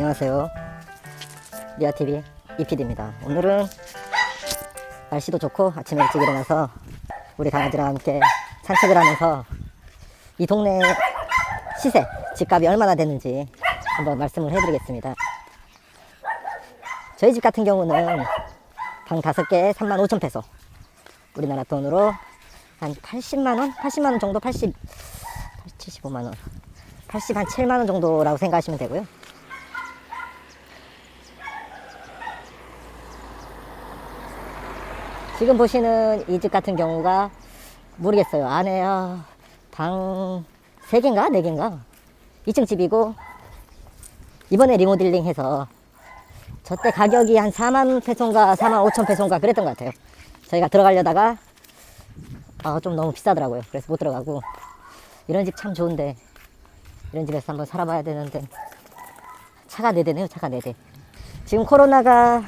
안녕하세요. 리아TV 이피디입니다. 오늘은 날씨도 좋고 아침에 일찍 일어나서 우리 강아지랑 함께 산책을 하면서 이 동네 시세, 집값이 얼마나 되는지 한번 말씀을 해드리겠습니다. 저희 집 같은 경우는 방 다섯 개에 3만 5천 페소. 우리나라 돈으로 한 80만 원? 80만 원 정도? 80, 75만 원. 80, 한 7만 원 정도라고 생각하시면 되고요. 지금 보시는 이 집 같은 경우가 모르겠어요. 안에 아, 방 3개인가? 4개인가? 2층 집이고 이번에 리모델링 해서 저때 가격이 한 4만 페소인가 4만 5천 페소인가 그랬던 것 같아요. 저희가 들어가려다가 아, 좀 너무 비싸더라고요. 그래서 못 들어가고 이런 집 참 좋은데 이런 집에서 한번 살아봐야 되는데 차가 4대네요. 차가 4대. 지금 코로나가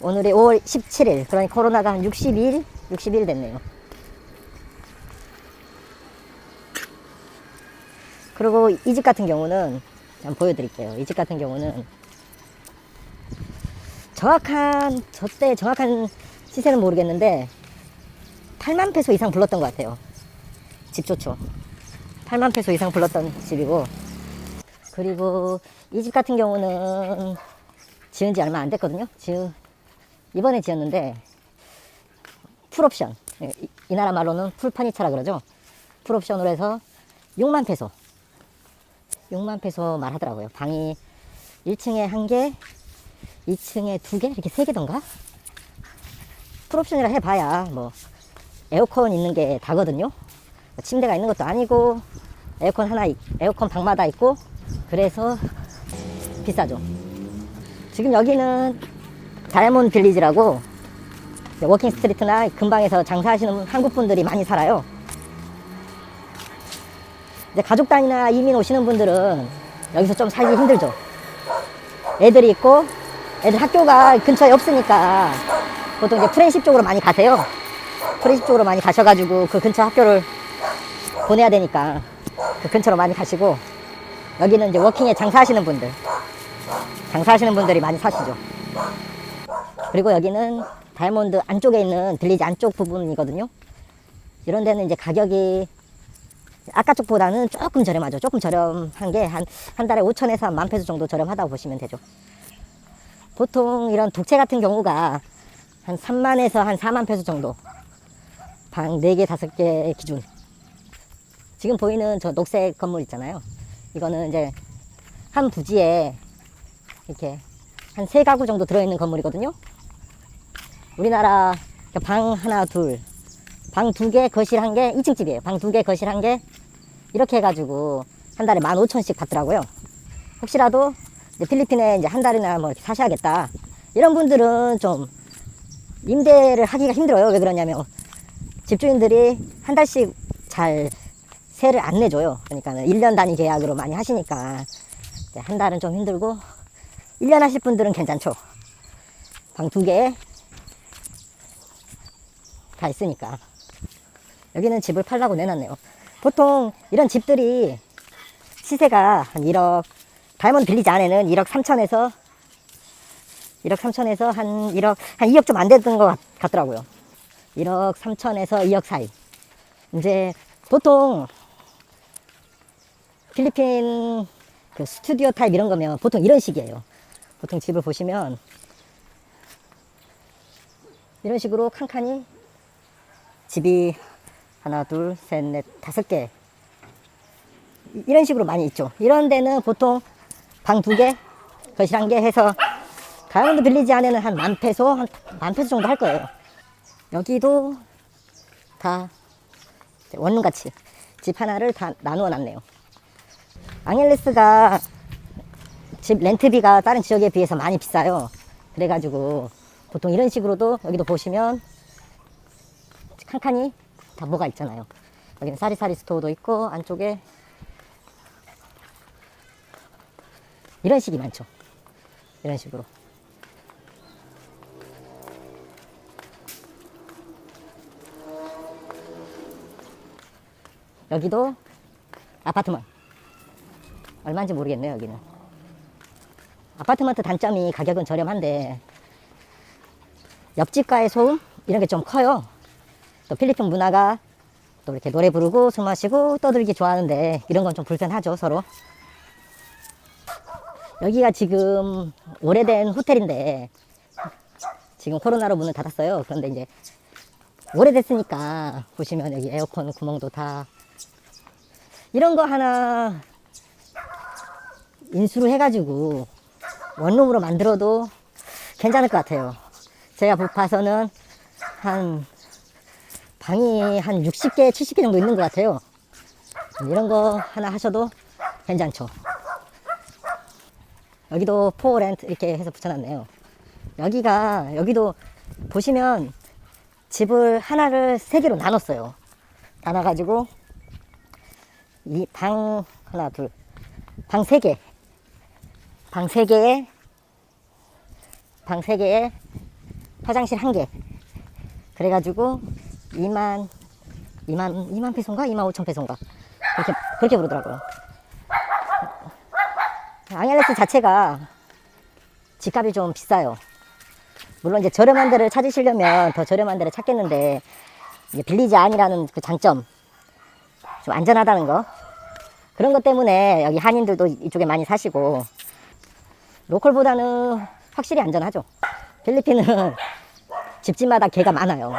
오늘이 5월 17일 그러니 코로나가 한 62일 60일 됐네요. 그리고 이 집 같은 경우는 한번 보여드릴게요. 이 집 같은 경우는 정확한 저때 정확한 시세는 모르겠는데 8만 페소 이상 불렀던 것 같아요. 집 좋죠. 8만 페소 이상 불렀던 집이고 그리고 이 집 같은 경우는 지은 지 얼마 안 됐거든요. 지은 이번에 지었는데 풀옵션 예, 이, 이 나라 말로는 풀파니차라 그러죠. 풀옵션으로 해서 6만 페소 6만 페소 말하더라고요. 방이 1층에 한 개, 2층에 두 개, 이렇게 세 개던가? 풀옵션이라 해봐야 뭐 에어컨 있는 게 다거든요. 침대가 있는 것도 아니고 에어컨 하나, 있- 에어컨 방마다 있고 그래서 비싸죠. 지금 여기는 다이아몬드 빌리지라고 워킹 스트리트나 근방에서 장사하시는 한국 분들이 많이 살아요. 이제 가족 단위나 이민 오시는 분들은 여기서 좀 살기 힘들죠. 애들이 있고 애들 학교가 근처에 없으니까 보통 이제 프렌십 쪽으로 많이 가세요. 프렌십 쪽으로 많이 가셔가지고 그 근처 학교를 보내야 되니까 그 근처로 많이 가시고 여기는 이제 워킹에 장사하시는 분들 장사하시는 분들이 많이 사시죠. 그리고 여기는 다이아몬드 안쪽에 있는 빌리지 안쪽 부분이거든요. 이런 데는 이제 가격이 아까 쪽보다는 조금 저렴하죠. 조금 저렴한 게 한 한 달에 5천에서 한 만 페소 정도 저렴하다고 보시면 되죠. 보통 이런 독채 같은 경우가 한 3만에서 한 4만 페소 정도. 방 4개, 5개 기준. 지금 보이는 저 녹색 건물 있잖아요. 이거는 이제 한 부지에 이렇게 한 세 가구 정도 들어있는 건물이거든요. 우리나라 방 하나, 둘, 방 두 개, 거실 한 개, 2층 집이에요. 방 두 개, 거실 한 개. 이렇게 해가지고 한 달에 15,000원씩 받더라고요. 혹시라도 이제 필리핀에 이제 한 달이나 뭐 사셔야겠다. 이런 분들은 좀 임대를 하기가 힘들어요. 왜 그러냐면 집주인들이 한 달씩 잘 세를 안 내줘요. 그러니까 1년 단위 계약으로 많이 하시니까 한 달은 좀 힘들고 1년 하실 분들은 괜찮죠. 방 두 개에 다 있으니까. 여기는 집을 팔라고 내놨네요. 보통 이런 집들이 시세가 한 1억, 다이몬드 빌리지 안에는 1억 3천에서 1억 3천에서 한 1억, 한 2억 좀안 됐던 것 같- 같더라고요. 1억 3천에서 2억 사이. 이제 보통 필리핀 그 스튜디오 타입 이런 거면 보통 이런 식이에요. 보통 집을 보시면 이런 식으로 칸칸이 집이 하나, 둘, 셋, 넷, 다섯 개. 이- 이런 식으로 많이 있죠. 이런 데는 보통 방 두 개, 거실 한 개 해서 다이아몬드 빌리지 안에는 한 만 페소, 한 만 페소 정도 할 거예요. 여기도 다 원룸같이 집 하나를 다 나누어 놨네요. 앙헬레스가 집 렌트비가 다른 지역에 비해서 많이 비싸요. 그래가지고 보통 이런 식으로도 여기도 보시면 칸칸이 다 뭐가 있잖아요. 여기는 사리사리 스토어도 있고 안쪽에 이런 식이 많죠. 이런 식으로. 여기도 아파트만. 얼마인지 모르겠네요, 여기는. 아파트먼트 단점이 가격은 저렴한데 옆집과의 소음 이런 게 좀 커요. 또 필리핀 문화가 또 이렇게 노래 부르고 술 마시고 떠들기 좋아하는데 이런 건 좀 불편하죠 서로. 여기가 지금 오래된 호텔인데 지금 코로나로 문을 닫았어요. 그런데 이제 오래됐으니까 보시면 여기 에어컨 구멍도 다 이런 거 하나 인수로 해가지고 원룸으로 만들어도 괜찮을 것 같아요. 제가 봐서는 한 방이 한 60개, 70개 정도 있는 것 같아요. 이런 거 하나 하셔도 괜찮죠. 여기도 포렌트 이렇게 해서 붙여놨네요. 여기가 여기도 보시면 집을 하나를 세 개로 나눴어요. 나눠가지고 이 방 하나 둘 방 세 개, 방 세 개에 방 세 개에 화장실 한 개. 그래가지고 2만 2만 2만 페소인가 2만 5천 페소인가 그렇게 그렇게 부르더라고요. 앙헬레스 자체가 집값이 좀 비싸요. 물론 이제 저렴한 데를 찾으시려면 더 저렴한 데를 찾겠는데 빌리지 아니라는 그 장점 좀 안전하다는 거 그런 것 때문에 여기 한인들도 이쪽에 많이 사시고 로컬보다는 확실히 안전하죠. 필리핀은 집집마다 개가 많아요.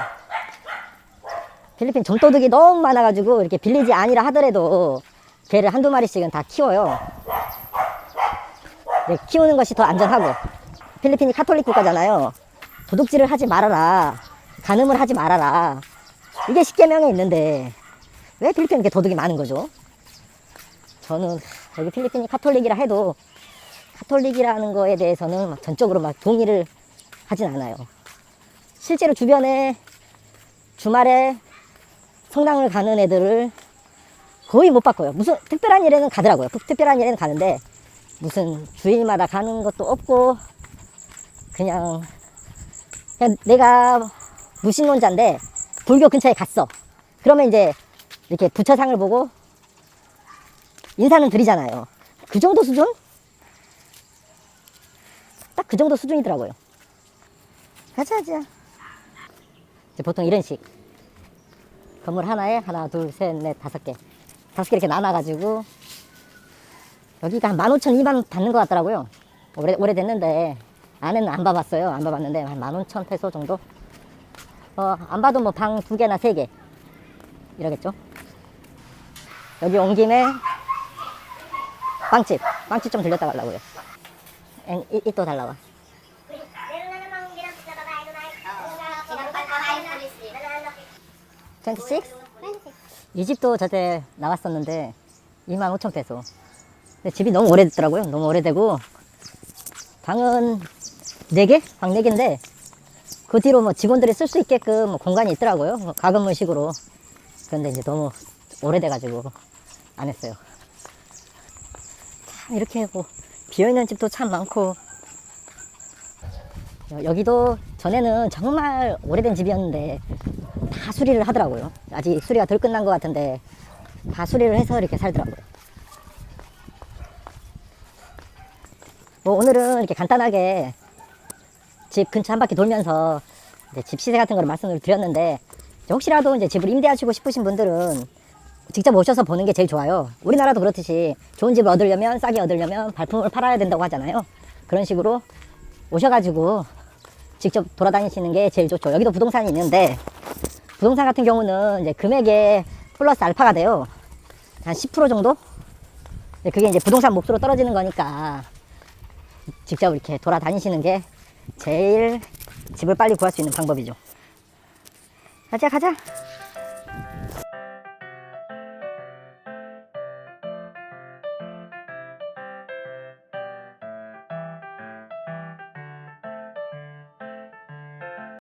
필리핀 좀도둑이 너무 많아가지고 이렇게 빌리지 아니라 하더라도 개를 한두 마리씩은 다 키워요. 네, 키우는 것이 더 안전하고 필리핀이 카톨릭 국가잖아요. 도둑질을 하지 말아라. 간음을 하지 말아라. 이게 10개명에 있는데 왜 필리핀은 이렇게 도둑이 많은 거죠? 저는 여기 필리핀이 카톨릭이라 해도 카톨릭이라는 거에 대해서는 막 전적으로 막 동의를 하진 않아요. 실제로 주변에 주말에 성당을 가는 애들을 거의 못 봤고요. 무슨 특별한 일에는 가더라고요. 그 특별한 일에는 가는데 무슨 주일마다 가는 것도 없고 그냥 그냥 내가 무신론자인데 불교 근처에 갔어. 그러면 이제 이렇게 부처상을 보고 인사는 드리잖아요. 그 정도 수준? 딱 그 정도 수준이더라고요. 가자, 가자. 보통 이런 식. 건물 하나에 하나, 둘, 셋, 넷, 다섯 개. 다섯 개 이렇게 나눠가지고 여기가 한 15,000, 2만 원 받는 것 같더라고요. 오래, 오래됐는데 안에는 안 봐봤어요. 안 봐봤는데 한 15,000 페소 정도? 어, 안 봐도 뭐 방 두 개나 세 개. 이러겠죠. 여기 온 김에 빵집, 빵집 좀 들렸다 가려고요. 엔, 이, 이또 달라와. 26? 이 집도 저때 나왔었는데 2만 5천 페소. 근데 집이 너무 오래됐더라고요. 너무 오래되고 방은 4개? 방 4개인데 그 뒤로 뭐 직원들이 쓸 수 있게끔 뭐 공간이 있더라고요. 뭐 가건물식으로. 그런데 이제 너무 오래돼가지고 안 했어요. 참 이렇게 뭐 비어있는 집도 참 많고 여- 여기도 전에는 정말 오래된 집이었는데 다 수리를 하더라고요. 아직 수리가 덜 끝난 것 같은데 다 수리를 해서 이렇게 살더라고요. 뭐 오늘은 이렇게 간단하게 집 근처 한 바퀴 돌면서 집 시세 같은 걸 말씀을 드렸는데 혹시라도 이제 집을 임대하시고 싶으신 분들은 직접 오셔서 보는 게 제일 좋아요. 우리나라도 그렇듯이 좋은 집을 얻으려면 싸게 얻으려면 발품을 팔아야 된다고 하잖아요. 그런 식으로 오셔가지고 직접 돌아다니시는 게 제일 좋죠. 여기도 부동산이 있는데 부동산 같은 경우는 이제 금액에 플러스 알파가 돼요. 한 10% 정도? 그게 이제 부동산 몫으로 떨어지는 거니까 직접 이렇게 돌아다니시는 게 제일 집을 빨리 구할 수 있는 방법이죠. 가자, 가자.